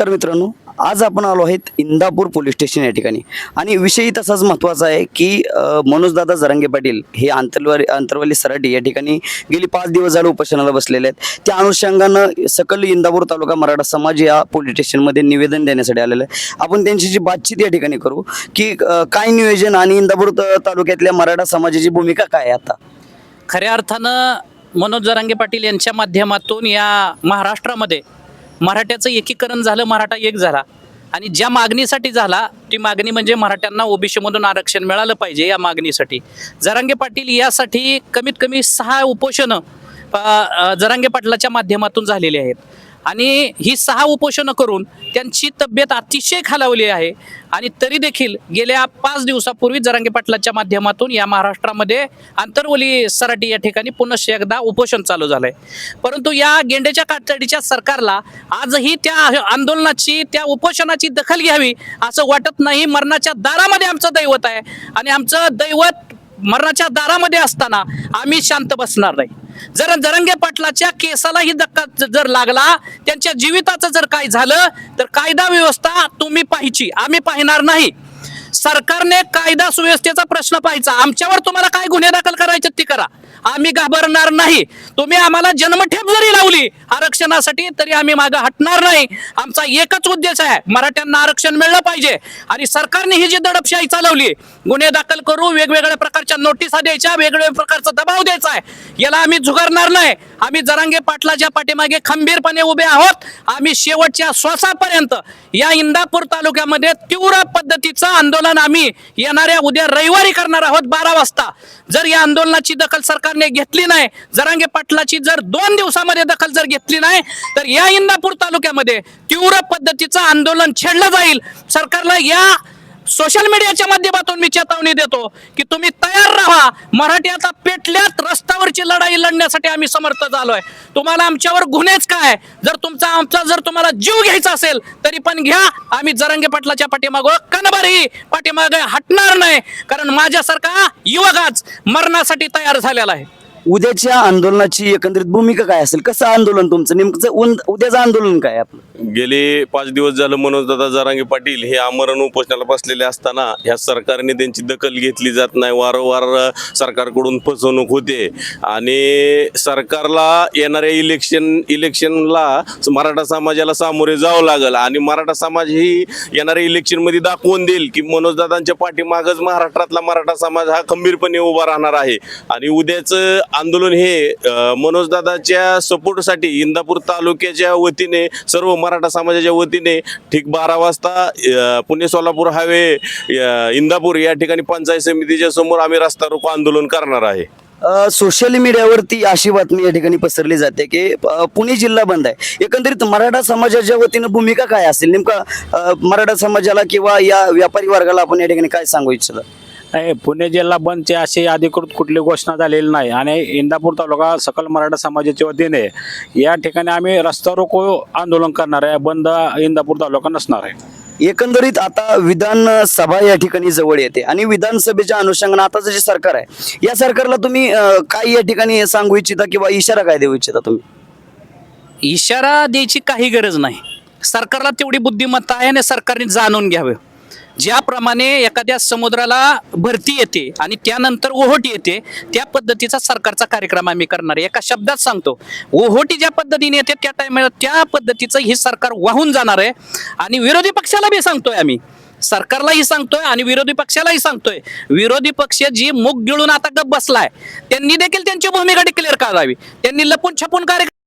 नमस्कार मित्रांनो आज आपण आलो आहेत इंदापूर पोलीस स्टेशन या ठिकाणी. आणि विषयी तसाच महत्त्वाचा आहे की मनोजदादा जरांगे पाटील हे आंतरवाली आंतरवाली सराटी या ठिकाणी गेली पाच दिवस झाले उपोषणाला बसलेले आहेत. त्या अनुषंगानं सकल इंदापूर तालुका मराठा समाज या पोलीस स्टेशनमध्ये निवेदन देण्यासाठी आलेलं आहे आपण त्यांच्याशी बातचीत या ठिकाणी करू की काय नियोजन आणि इंदापूर तालुक्यातल्या मराठा समाजाची भूमिका काय आहे आता? खऱ्या अर्थानं मनोज जरांगे पाटील यांच्या माध्यमातून या महाराष्ट्रामध्ये मराठ्याचं एकीकरण झालं मराठा एक झाला. आणि ज्या मागणीसाठी झाला ती मागणी म्हणजे मराठ्यांना ओबीसीमधून आरक्षण मिळालं पाहिजे या मागणीसाठी. जरांगे पाटील यासाठी कमीत कमी सहा उपोषणं जरांगे पाटलाच्या माध्यमातून झालेली आहेत. आणि ही सहा उपोषणं करून त्यांची तब्येत अतिशय खालावली आहे. आणि तरी देखील गेल्या पाच दिवसापूर्वी जरांगे पाटलाच्या माध्यमातून या महाराष्ट्रामध्ये आंतरवली सराटी या ठिकाणी पुनश्च एकदा उपोषण चालू झालंय. परंतु या गेंड्याच्या कातडीच्या सरकारला आजही त्या आंदोलनाची त्या उपोषणाची दखल घ्यावी असं वाटत नाही. मरणाच्या दारामध्ये आमचं दैवत आहे. आणि आमचं दैवत मरणाच्या दारामध्ये असताना आम्ही शांत बसणार नाही. जर जरंगे पाटलाच्या केसालाही धक्का जर लागला त्यांच्या जीविताचं जर काय झालं तर कायदा व्यवस्था तुम्ही पाहिची. आम्ही पाहणार नाही. सरकारने कायदा सुव्यवस्थेचा प्रश्न पाहायचा. आमच्यावर तुम्हाला काय गुन्हे दाखल करायचे ते करा. आम्ही घाबरणार नाही. तुम्ही आम्हाला जन्मठेप जरी लावली आरक्षणासाठी तरी आम्ही मागे हटणार नाही. आमचा एकच उद्देश आहे मराठ्यांना आरक्षण मिळलं पाहिजे. आणि सरकारने ही जी दडपशाही चालवली गुन्हे दाखल करू वेगवेगळ्या प्रकारच्या नोटिसा द्यायच्या वेगवेगळ्या प्रकारचा दबाव द्यायचा आहे. याला आम्ही झुगारणार नाही. आम्ही जरांगे पाटलाच्या पाठीमागे खंबीरपणे उभे आहोत. आम्ही शेवटच्या श्वासापर्यंत या इंदापूर तालुक्यामध्ये तीव्र पद्धतीचं आंदोलन आम्ही येणाऱ्या उद्या रविवारी करणार आहोत बारा वाजता. जर या आंदोलनाची दखल सरकारने घेतली नाही जरांगे पाटलाची जर दोन दिवसामध्ये दखल जर घेतली नाही तर या इंदापूर तालुक्यामध्ये तीव्र पद्धतीचं आंदोलन छेडलं जाईल. सरकारला या सोशल मीडियाच्या माध्यमातून मी चेतावणी देतो की तुम्ही तयार राहा. मराठी आता पेटल्यात रस्त्यावरची लढाई लढण्यासाठी आम्ही समर्थ झालोय. तुम्हाला आमच्यावर गुन्हेच काय? जर तुमचा आमचा जर तुम्हाला जीव घ्यायचा असेल तरी पण घ्या. आम्ही जरंगे पाटलाच्या पाठीमागं कनबरही पाठीमागे हटणार नाही. कारण माझ्यासारखा युवक मरणासाठी तयार झालेला आहे. उद्याच्या आंदोलनाची एकंदरीत भूमिका काय असेल? कसं आंदोलन तुमचं? नेमकं उन- उद्याचं आंदोलन काय आहे आपलं? गेले पाच दिवस झालं मनोजदादा जरांगे पाटील हे आमरण उपोषणाला बसलेले असताना ह्या सरकारने त्यांची दखल घेतली जात नाही. वारंवार अ, सरकारकडून फसवणूक होते. आणि सरकारला येणाऱ्या इलेक्शन इलेक्शनला मराठा समाजाला सामोरे जावं लागल. आणि मराठा समाज ही येणाऱ्या इलेक्शनमध्ये दाखवून देईल की मनोजदादांच्या पाठीमागच महाराष्ट्रातला मराठा समाज हा खंबीरपणे उभा राहणार आहे. आणि उद्याचं आंदोलन हे मनोजदादाच्या सपोर्टसाठी इंदापूर तालुक्याच्या वतीने सर्व मराठा समाजाच्या वतीने ठीक बारा वाजता पुणे सोलापूर हायवे इंदापूर या ठिकाणी पंचायत समितीच्या समोर आम्ही रस्ता रोको आंदोलन करणार आहे. सोशल मीडियावरती अशी बातमी या ठिकाणी पसरली जाते की पुणे जिल्हा बंद आहे. एकंदरीत मराठा समाजाच्या वतीनं भूमिका काय असेल? नेमका मराठा समाजाला किंवा या व्यापारी वर्गाला आपण या ठिकाणी काय सांगू इच्छिता? नाही पुणे जिल्हा बंदची अशी अधिकृत कुठली घोषणा झालेली नाही. आणि इंदापूर तालुका सकल मराठा समाजाच्या वतीने या ठिकाणी आम्ही रस्ता रोको आंदोलन करणार आहे. बंद इंदापूर तालुका नसणार आहे. एकंदरीत आता विधान सभा या ठिकाणी जवळ येते आणि विधानसभेच्या अनुषंगाने आताचं जे सरकार आहे या सरकारला तुम्ही अ, काय या ठिकाणी सांगू इच्छिता किंवा इशारा काय देऊ इच्छिता तुम्ही? इशारा द्यायची काही गरज नाही. सरकारला तेवढी बुद्धिमत्ता आहे आणि सरकारने जाणून घ्यावं. ज्याप्रमाणे एखाद्या समुद्राला भरती येते आणि त्यानंतर ओहोटी येते त्या पद्धतीचा सरकारचा कार्यक्रम आम्ही करणार आहे. एका शब्दात सांगतो ओहोटी ज्या पद्धतीने येते त्या टायमाला त्या पद्धतीचं हे सरकार वाहून जाणार आहे. आणि विरोधी पक्षाला बी सांगतोय आम्ही. सरकारलाही सांगतोय आणि विरोधी पक्षालाही सांगतोय. विरोधी पक्ष जी मुग गिळून आता गप बसलाय त्यांनी देखील त्यांची भूमिका डिक्लेअर करावी. त्यांनी लपून छपून कार्यक्रम